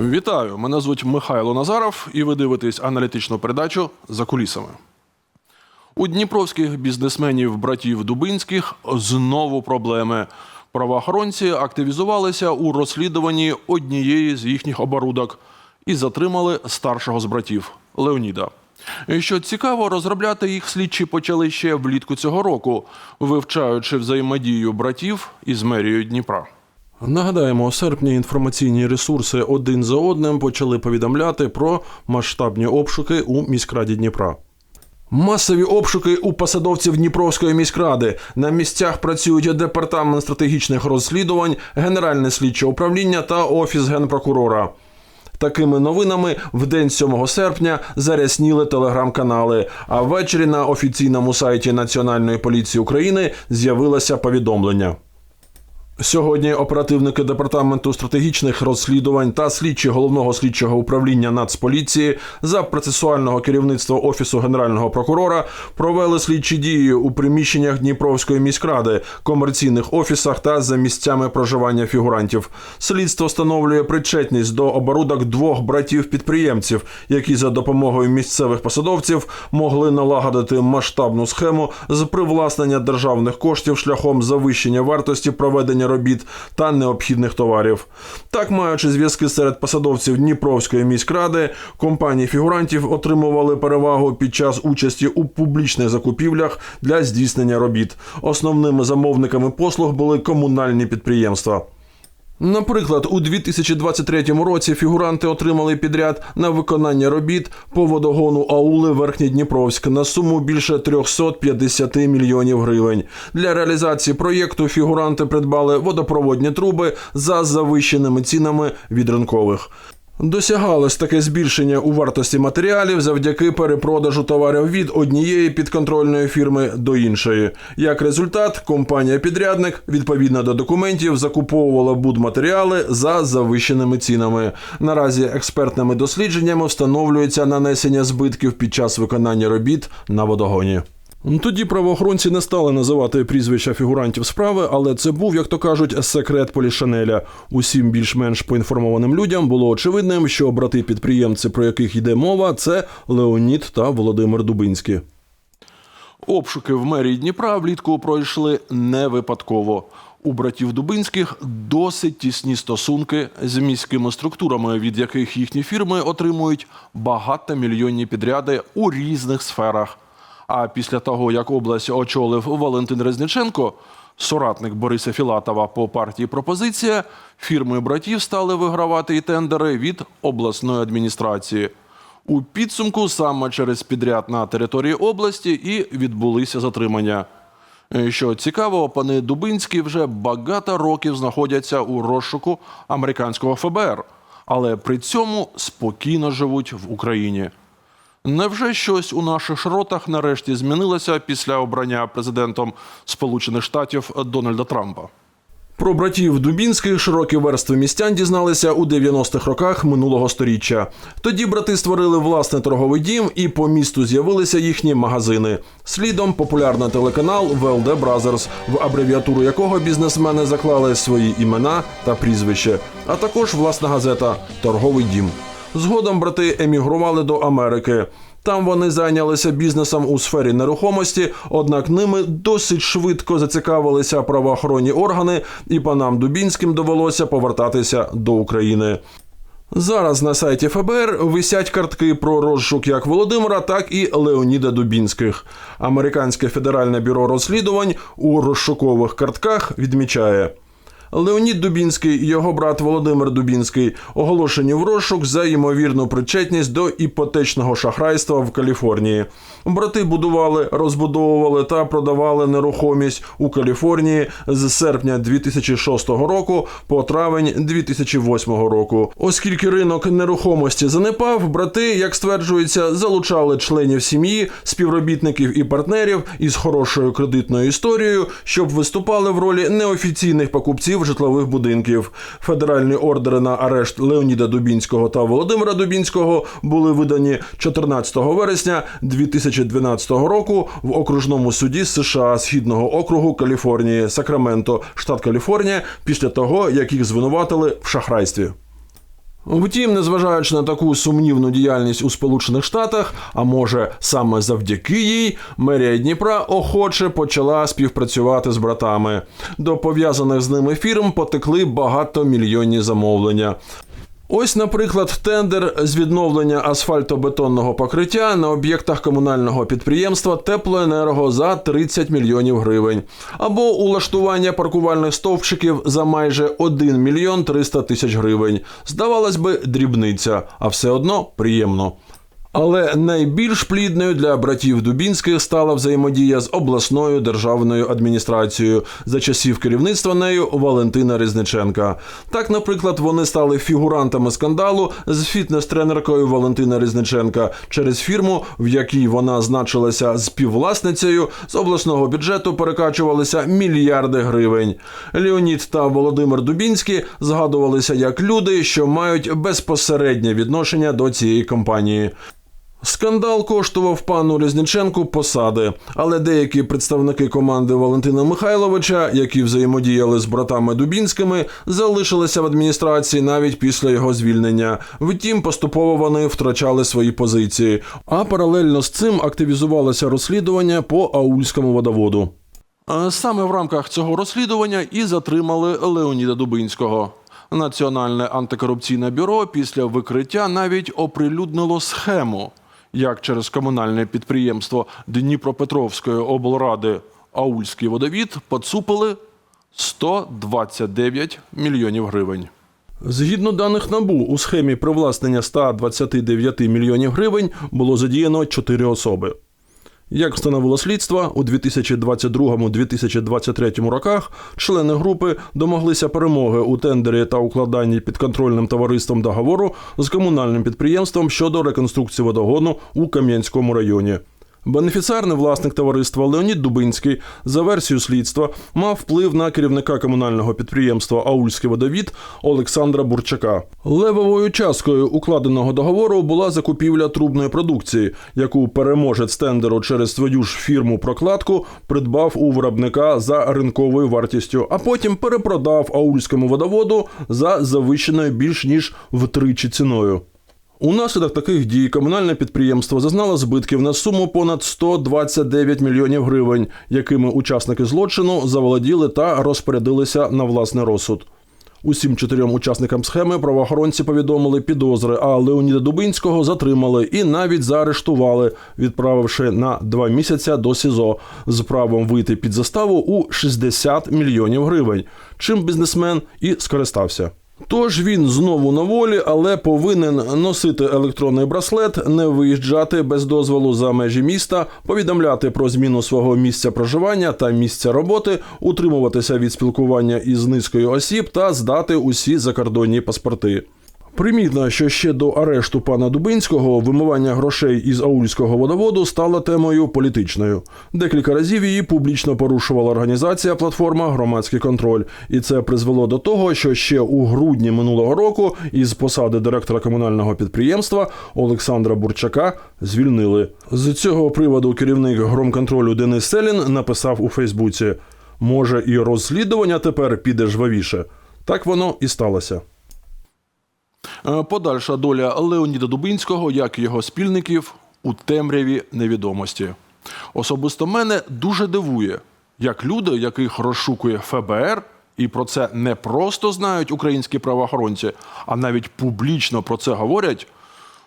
Вітаю! Мене звуть Михайло Назаров, і ви дивитесь аналітичну передачу за кулісами. У дніпровських бізнесменів братів Дубинських знову проблеми. Правоохоронці активізувалися у розслідуванні однієї з їхніх оборудок і затримали старшого з братів Леоніда. Що цікаво, розробляти їх слідчі почали ще влітку цього року, вивчаючи взаємодію братів із мерією Дніпра. Нагадаємо, у серпні інформаційні ресурси один за одним почали повідомляти про масштабні обшуки у міськраді Дніпра. Масові обшуки у посадовців Дніпровської міськради. На місцях працюють департамент стратегічних розслідувань, Генеральне слідче управління та офіс генпрокурора. Такими новинами в день 7 серпня зарясніли телеграм-канали. А ввечері на офіційному сайті Національної поліції України з'явилося повідомлення. Сьогодні оперативники департаменту стратегічних розслідувань та слідчі головного слідчого управління Нацполіції за процесуального керівництва офісу генерального прокурора провели слідчі дії у приміщеннях Дніпровської міськради, комерційних офісах та за місцями проживання фігурантів. Слідство встановлює причетність до оборудок двох братів-підприємців, які за допомогою місцевих посадовців могли налагодити масштабну схему з привласнення державних коштів шляхом завищення вартості проведення робіт та необхідних товарів. Так, маючи зв'язки серед посадовців Дніпровської міськради, компанії фігурантів отримували перевагу під час участі у публічних закупівлях для здійснення робіт. Основними замовниками послуг були комунальні підприємства. Наприклад, у 2023 році фігуранти отримали підряд на виконання робіт по водогону Аули Верхнєдніпровськ на суму більше 350 мільйонів гривень. Для реалізації проєкту фігуранти придбали водопроводні труби за завищеними цінами від ринкових. Досягалось таке збільшення у вартості матеріалів завдяки перепродажу товарів від однієї підконтрольної фірми до іншої. Як результат, компанія-підрядник відповідно до документів закуповувала будматеріали за завищеними цінами. Наразі експертними дослідженнями встановлюється нанесення збитків під час виконання робіт на водогоні. Тоді правоохоронці не стали називати прізвища фігурантів справи, але це був, як то кажуть, секрет Полішанеля. Усім більш-менш поінформованим людям було очевидним, що брати-підприємці, про яких йде мова, це Леонід та Володимир Дубинський. Обшуки в мерії Дніпра влітку пройшли не випадково. У братів Дубинських досить тісні стосунки з міськими структурами, від яких їхні фірми отримують багатомільйонні підряди у різних сферах. А після того, як область очолив Валентин Резниченко, соратник Бориса Філатова по партії Пропозиція, фірми братів стали вигравати і тендери від обласної адміністрації. У підсумку саме через підряд на території області і відбулися затримання. Е, Що цікаво, пани Дубинські вже багато років знаходяться у розшуку американського ФБР, але при цьому спокійно живуть в Україні. Невже щось у наших широтах нарешті змінилося після обрання президентом Сполучених Штатів Дональда Трампа? Про братів Дубінських широкі верстви містян дізналися у 90-х роках минулого сторіччя. Тоді брати створили власний торговий дім, і по місту з'явилися їхні магазини. Слідом популярний телеканал VLD Brothers, в абревіатуру якого бізнесмени заклали свої імена та прізвище, а також власна газета Торговий дім. Згодом брати емігрували до Америки. Там вони зайнялися бізнесом у сфері нерухомості, однак ними досить швидко зацікавилися правоохоронні органи, і панам Дубінським довелося повертатися до України. Зараз на сайті ФБР висять картки про розшук як Володимира, так і Леоніда Дубінських. Американське федеральне бюро розслідувань у розшукових картках відмічає. Леонід Дубінський і його брат Володимир Дубінський оголошені в розшук за ймовірну причетність до іпотечного шахрайства в Каліфорнії. Брати будували, розбудовували та продавали нерухомість у Каліфорнії з серпня 2006 року по травень 2008 року. Оскільки ринок нерухомості занепав, брати, як стверджується, залучали членів сім'ї, співробітників і партнерів із хорошою кредитною історією, щоб виступали в ролі неофіційних покупців житлових будинків. Федеральні ордери на арешт Леоніда Дубінського та Володимира Дубінського були видані 14 вересня 2012 року в окружному суді США Східного округу Каліфорнії, Сакраменто, штат Каліфорнія, після того як їх звинуватили в шахрайстві. Втім, незважаючи на таку сумнівну діяльність у Сполучених Штатах, а може саме завдяки їй, мерія Дніпра охоче почала співпрацювати з братами. До пов'язаних з ними фірм потекли багатомільйонні замовлення. Ось, наприклад, тендер з відновлення асфальтобетонного покриття на об'єктах комунального підприємства Теплоенерго за 30 мільйонів гривень, або улаштування паркувальних стовпчиків за майже 1 мільйон 300 тисяч гривень. Здавалось би, дрібниця, а все одно приємно. Але найбільш плідною для братів Дубінських стала взаємодія з обласною державною адміністрацією за часів керівництва нею Валентина Різниченка. Так, наприклад, вони стали фігурантами скандалу з фітнес-тренеркою Валентина Різниченка через фірму, в якій вона значилася співвласницею, з обласного бюджету перекачувалися мільярди гривень. Леонід та Володимир Дубінські згадувалися як люди, що мають безпосереднє відношення до цієї компанії. Скандал коштував пану Різниченку посади, але деякі представники команди Валентина Михайловича, які взаємодіяли з братами Дубінськими, залишилися в адміністрації навіть після його звільнення. Втім, поступово вони втрачали свої позиції. А паралельно з цим активізувалося розслідування по аульському водоводу. Саме в рамках цього розслідування і затримали Леоніда Дубинського. Національне антикорупційне бюро після викриття навіть оприлюднило схему, як через комунальне підприємство Дніпропетровської облради Аульський водовід поцупили 129 мільйонів гривень. Згідно даних НАБУ, у схемі привласнення 129 мільйонів гривень було задіяно 4 особи. Як встановило слідство, у 2022-2023 роках члени групи домоглися перемоги у тендері та укладанні підконтрольним товариством договору з комунальним підприємством щодо реконструкції водогону у Кам'янському районі. Бенефіціарний власник товариства Леонід Дубинський за версією слідства мав вплив на керівника комунального підприємства Аульський водовід Олександра Бурчака. Левовою часткою укладеного договору була закупівля трубної продукції, яку переможець тендеру через свою ж фірму прокладку придбав у виробника за ринковою вартістю, а потім перепродав аульському водоводу за завищеною більш ніж втричі ціною. Унаслідок таких дій комунальне підприємство зазнало збитків на суму понад 129 мільйонів гривень, якими учасники злочину заволоділи та розпорядилися на власний розсуд. Усім чотирьом учасникам схеми правоохоронці повідомили підозри, а Леоніда Дубинського затримали і навіть заарештували, відправивши на два місяця до СІЗО з правом вийти під заставу у 60 мільйонів гривень, чим бізнесмен і скористався. Тож він знову на волі, але повинен носити електронний браслет, не виїжджати без дозволу за межі міста, повідомляти про зміну свого місця проживання та місця роботи, утримуватися від спілкування із низкою осіб та здати усі закордонні паспорти. Примітно, що ще до арешту пана Дубинського вимивання грошей із аульського водоводу стало темою політичною. Декілька разів її публічно порушувала організація платформа Громадський контроль, і це призвело до того, що ще у грудні минулого року із посади директора комунального підприємства Олександра Бурчака звільнили. З цього приводу керівник громконтролю Денис Селін написав у Фейсбуці: може, і розслідування тепер піде жвавіше. Так воно і сталося. Е, Подальша доля Леоніда Дубинського, як і його спільників, у темряві невідомості. Особисто мене дуже дивує, як люди, яких розшукує ФБР, і про це не просто знають українські правоохоронці, а навіть публічно про це говорять.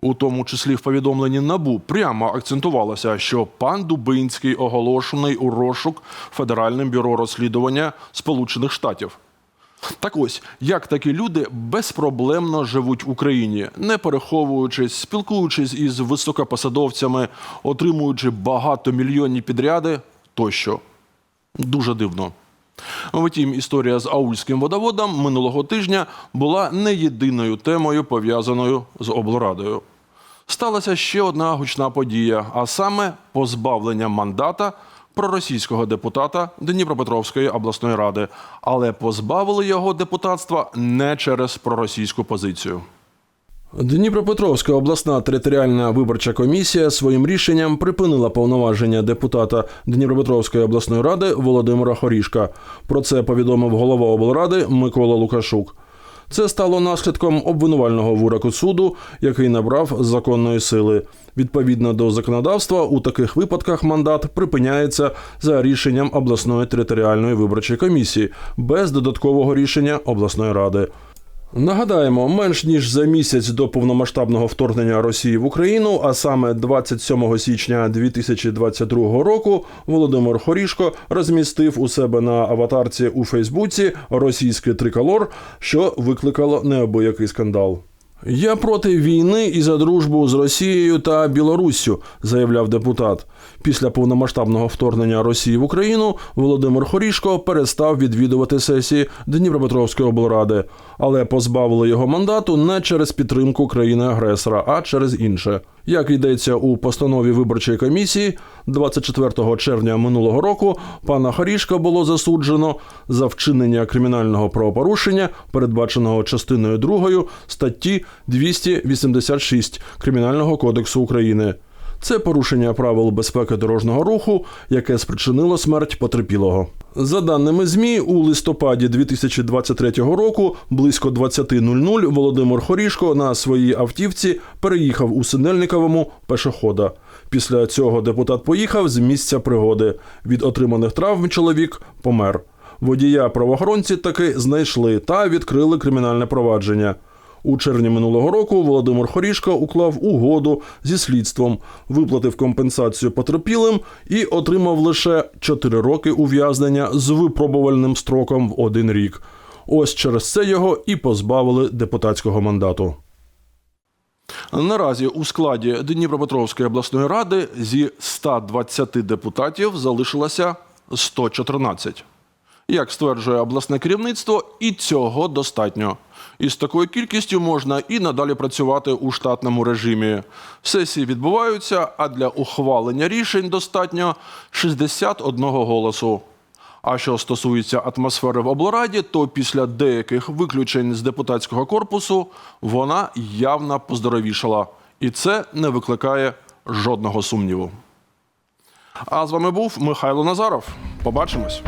У тому числі в повідомленні НАБУ прямо акцентувалося, що пан Дубинський оголошений у розшук Федеральним бюро розслідування Сполучених Штатів. Так ось, як такі люди безпроблемно живуть в Україні, не переховуючись, спілкуючись із високопосадовцями, отримуючи багатомільйонні підряди тощо. Дуже дивно. Втім, історія з аульським водоводом минулого тижня була не єдиною темою, пов'язаною з облрадою. Сталася ще одна гучна подія, а саме позбавлення мандата проросійського депутата Дніпропетровської обласної ради, але позбавили його депутатства не через проросійську позицію. Дніпропетровська обласна територіальна виборча комісія своїм рішенням припинила повноваження депутата Дніпропетровської обласної ради Володимира Хорішка. Про це повідомив голова облради Микола Лукашук. Це стало наслідком обвинувального вироку суду, який набрав законної сили. Відповідно до законодавства, у таких випадках мандат припиняється за рішенням обласної територіальної виборчої комісії без додаткового рішення обласної ради. Нагадаємо, менш ніж за місяць до повномасштабного вторгнення Росії в Україну, а саме 27 січня 2022 року, Володимир Хорішко розмістив у себе на аватарці у Фейсбуці російський триколор, що викликало неабиякий скандал. Я проти війни і за дружбу з Росією та Білоруссю, заявляв депутат. Після повномасштабного вторгнення Росії в Україну Володимир Хорішко перестав відвідувати сесії Дніпропетровської облради, але позбавили його мандату не через підтримку країни-агресора, а через інше. Як йдеться у постанові виборчої комісії, 24 червня минулого року пана Харішка було засуджено за вчинення кримінального правопорушення, передбаченого частиною 2 статті 286 Кримінального кодексу України. Це порушення правил безпеки дорожнього руху, яке спричинило смерть потерпілого. За даними ЗМІ, у листопаді 2023 року близько 20.00 Володимир Хорішко на своїй автівці переїхав у Синельниковому пешохода. Після цього депутат поїхав з місця пригоди. Від отриманих травм чоловік помер. Водія правоохоронці таки знайшли та відкрили кримінальне провадження. У червні минулого року Володимир Хорішко уклав угоду зі слідством, виплатив компенсацію потерпілим і отримав лише 4 роки ув'язнення з випробувальним строком в один рік. Ось через це його і позбавили депутатського мандату. Наразі у складі Дніпропетровської обласної ради зі 120 депутатів залишилося 114. Як стверджує обласне керівництво, і цього достатньо. Із такою кількістю можна і надалі працювати у штатному режимі. Сесії відбуваються, а для ухвалення рішень достатньо 61 голосу. А що стосується атмосфери в облраді, то після деяких виключень з депутатського корпусу вона явно поздоровішала. І це не викликає жодного сумніву. А з вами був Михайло Назаров. Побачимось.